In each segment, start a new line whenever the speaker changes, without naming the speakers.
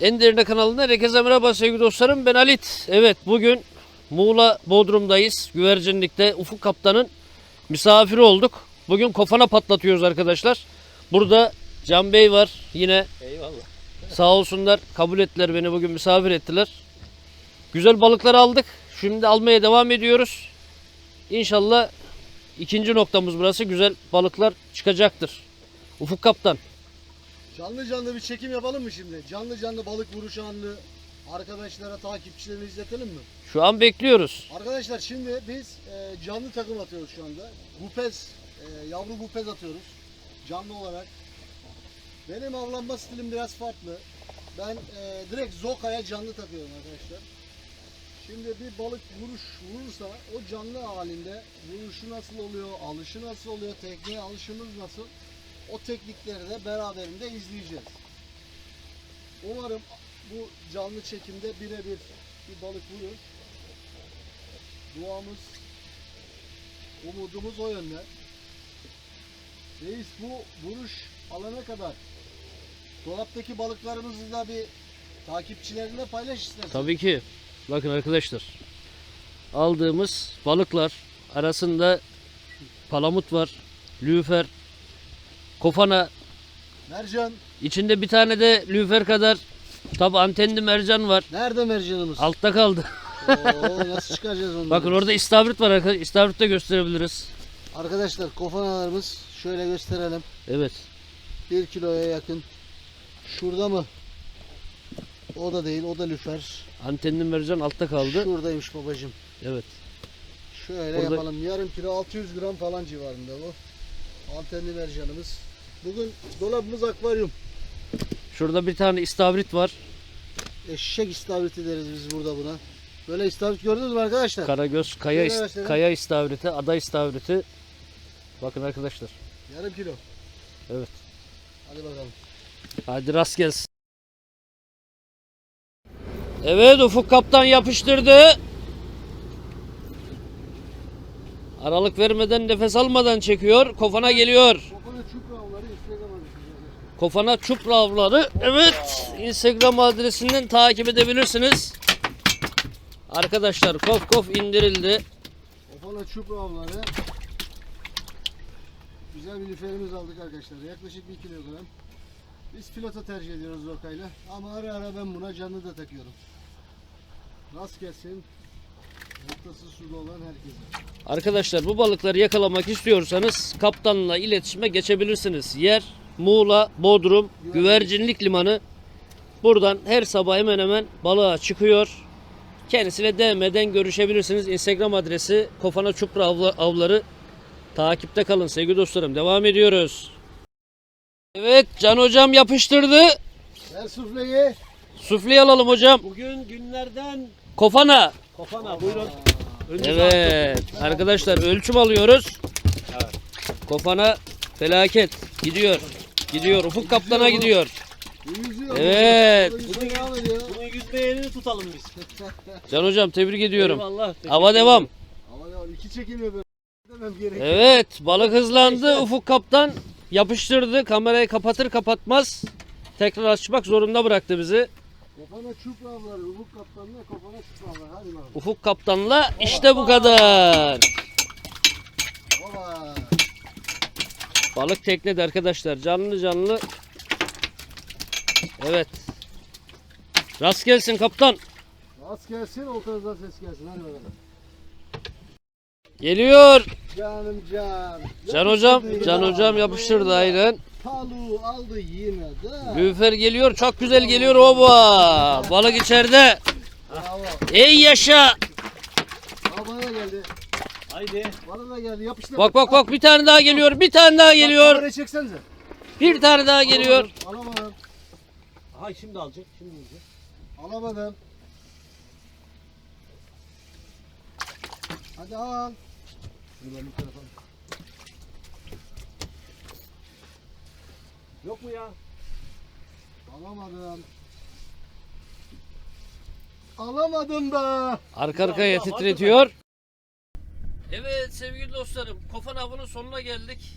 En Derine kanalında herkese merhaba sevgili dostlarım. Ben Halit. Evet bugün Muğla Bodrum'dayız. Güvercinlik'te Ufuk Kaptan'ın misafiri olduk. Bugün kofana patlatıyoruz arkadaşlar. Burada Can Bey var yine.
Eyvallah.
Sağ olsunlar kabul ettiler beni bugün misafir ettiler. Güzel balıklar aldık. Şimdi almaya devam ediyoruz. İnşallah ikinci noktamız burası. Güzel balıklar çıkacaktır. Ufuk Kaptan.
Canlı canlı bir çekim yapalım mı şimdi? Canlı canlı balık vuruş anını arkadaşlara, takipçilerine izletelim mi?
Şu an bekliyoruz.
Arkadaşlar şimdi biz e, canlı takım atıyoruz şu anda. Bupez, e, yavru bupez atıyoruz. Canlı olarak. Benim avlanma stilim biraz farklı. Ben e, direkt zokaya canlı takıyorum arkadaşlar. Şimdi bir balık vuruş vurursa o canlı halinde vuruşu nasıl oluyor, alışı nasıl oluyor, tekneye alışımız nasıl o teknikleri de beraberinde izleyeceğiz. Umarım bu canlı çekimde birebir bir balık vurur. Duamız, umudumuz o yönde. Reis bu vuruş alana kadar dolaptaki balıklarımızı da bir takipçilerine paylaş istersen.
Tabii ki. Bakın arkadaşlar. Aldığımız balıklar arasında palamut var, lüfer, kofana,
Mercan.
içinde bir tane de lüfer kadar tabi antenli mercan var.
Nerede mercanımız?
Altta kaldı.
Oo, nasıl çıkaracağız onları?
Bakın orada istavrit var arkadaşlar. İstavrit de gösterebiliriz.
Arkadaşlar kofanalarımız şöyle gösterelim.
Evet.
1 kiloya yakın. Şurada mı? O da değil, o da lüfer.
Antenli mercan altta kaldı.
Şuradaymış babacım.
Evet.
Şöyle
Orada-
yapalım. Yarım kilo 600 gram falan civarında bu. Antenli mercanımız. Bugün dolabımız akvaryum.
Şurada bir tane istavrit var.
Eşek istavriti deriz biz burada buna. Böyle istavrit gördünüz mü arkadaşlar?
Karagöz, kaya,
Şöyle
ist- kaya istavriti, ada istavriti. Bakın arkadaşlar.
Yarım kilo.
Evet.
Hadi bakalım.
Hadi rast gelsin. Evet Ufuk Kaptan yapıştırdı. Aralık vermeden nefes almadan çekiyor. Kofana geliyor.
Çupra avları.
Kofana çupra avları. Evet. Instagram adresinden takip edebilirsiniz. Arkadaşlar kof kof indirildi.
Opala çupra avları. Güzel bir lüferimiz aldık arkadaşlar. Yaklaşık 1 kilogram. Biz filoto tercih ediyoruz rokayla. Ama ara ara ben buna canlı da takıyorum. Rast gelsin. Noktası suda olan herkese.
Arkadaşlar bu balıkları yakalamak istiyorsanız kaptanla iletişime geçebilirsiniz. Yer Muğla, Bodrum, Güvercinlik Limanı. Buradan her sabah hemen hemen balığa çıkıyor. Kendisiyle DM'den görüşebilirsiniz. Instagram adresi Kofana Çupra Avla- Avları. Takipte kalın sevgili dostlarım. Devam ediyoruz. Evet Can hocam yapıştırdı.
Ver sufleyi.
Sufleyi alalım hocam.
Bugün günlerden
Kofana.
Kofana buyurun. Önce
Evet arkadaşlar ölçüm alıyoruz. Kofana felaket gidiyor. Gidiyor Ufuk kaptana gidiyor.
Yüzüyor.
Evet.
Yüzüyor, devam ediyor.
Bunu yüzme yerini tutalım biz.
Can hocam tebrik ediyorum.
Eyvallah.
Hava devam.
Ama ya iki çekimi böyle. Demem gerek.
Evet balık hızlandı. Ufuk kaptan yapıştırdı. Kamerayı kapatır kapatmaz tekrar açmak zorunda bıraktı bizi.
Kafana avları. Ufuk kaptanına kafana avları. Hadi bakalım.
Ufuk kaptanla işte bu kadar.
Baba.
Balık teknede arkadaşlar. Canlı canlı. Evet. Rast gelsin kaptan.
Rast gelsin, oltanızdan ses gelsin. Hadi bakalım.
Geliyor.
Canım can.
Can hocam, Can hocam yapıştırdı aynen.
Palu aldı yine de.
Lüfer geliyor, çok güzel geliyor oba. Balık içeride.
Bravo.
Ey yaşa.
Aa, bana da geldi.
Haydi.
Bana da geldi. Yapıştır.
Bak bak bak bir tane daha geliyor, bir tane daha geliyor.
Kamerayı çeksenize.
Bir tane daha geliyor.
Alamadım. Alamadım.
Aha şimdi alacak. Şimdi alacak.
Alamadım. Hadi al. Dur ben bir tarafa.
Yok mu ya?
Alamadım. Alamadım da.
Arka arkaya titretiyor. Evet sevgili dostlarım, Kofan avının sonuna geldik.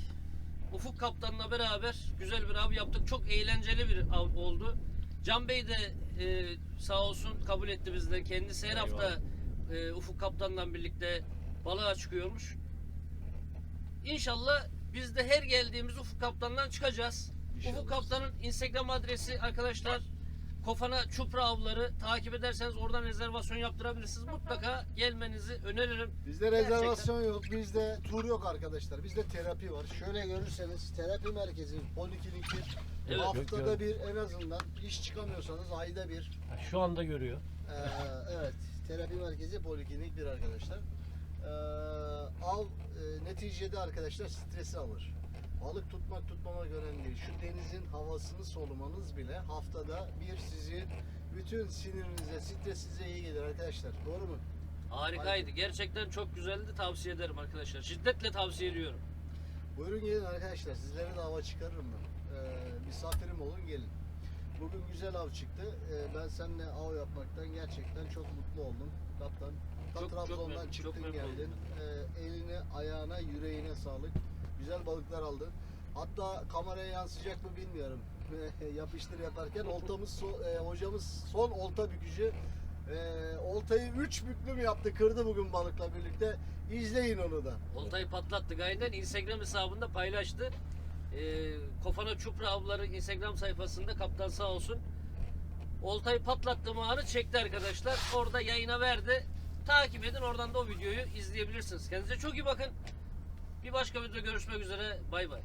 Ufuk Kaptan'la beraber güzel bir av yaptık. Çok eğlenceli bir av oldu. Can Bey de e, sağ olsun kabul etti bizden. Kendisi her hafta e, Ufuk Kaptan'la birlikte balığa çıkıyormuş. İnşallah biz de her geldiğimiz Ufuk Kaptan'dan çıkacağız.
İnşallah.
Ufuk Kaptan'ın Instagram adresi arkadaşlar Kofana Çupra avları takip ederseniz oradan rezervasyon yaptırabilirsiniz. Mutlaka gelmenizi öneririm.
Bizde rezervasyon yok, bizde tur yok arkadaşlar. Bizde terapi var. Şöyle görürseniz terapi merkezi, polikliniktir.
Evet.
Haftada bir en azından iş çıkamıyorsanız ayda bir.
Şu anda görüyor.
Ee, evet, terapi merkezi polikliniktir arkadaşlar. Ee, av e, neticede arkadaşlar stresi alır. Balık tutmak tutmamak önemli değil. Şu denizin havasını solumanız bile haftada bir sizi bütün sinirinize, stresinize iyi gelir arkadaşlar. Doğru mu?
Harikaydı. Gerçekten çok güzeldi. Tavsiye ederim arkadaşlar. Şiddetle tavsiye ediyorum.
Buyurun gelin arkadaşlar. Sizlere de hava çıkarırım ben. Ee, misafirim olun gelin. Bugün güzel av çıktı. Ee, ben seninle av yapmaktan gerçekten çok mutlu oldum. Kaptan. Ta
Çok- çok
Trabzon'dan
memnun-
çıktın
çok
geldin. Ee, eline, ayağına, yüreğine sağlık. Güzel balıklar aldın. Hatta kameraya yansıyacak mı bilmiyorum. Yapıştır yaparken oltamız so- e, hocamız son olta bükücü. E, oltayı 3 büklüm yaptı. Kırdı bugün balıkla birlikte. İzleyin onu da.
Oltayı patlattık aynen. Instagram hesabında paylaştı. Ee, Kofana Çupra avları Instagram sayfasında kaptan sağ olsun. Oltayı patlattığım anı çekti arkadaşlar. Orada yayına verdi. Takip edin oradan da o videoyu izleyebilirsiniz. Kendinize çok iyi bakın. Bir başka videoda görüşmek üzere. Bay bay.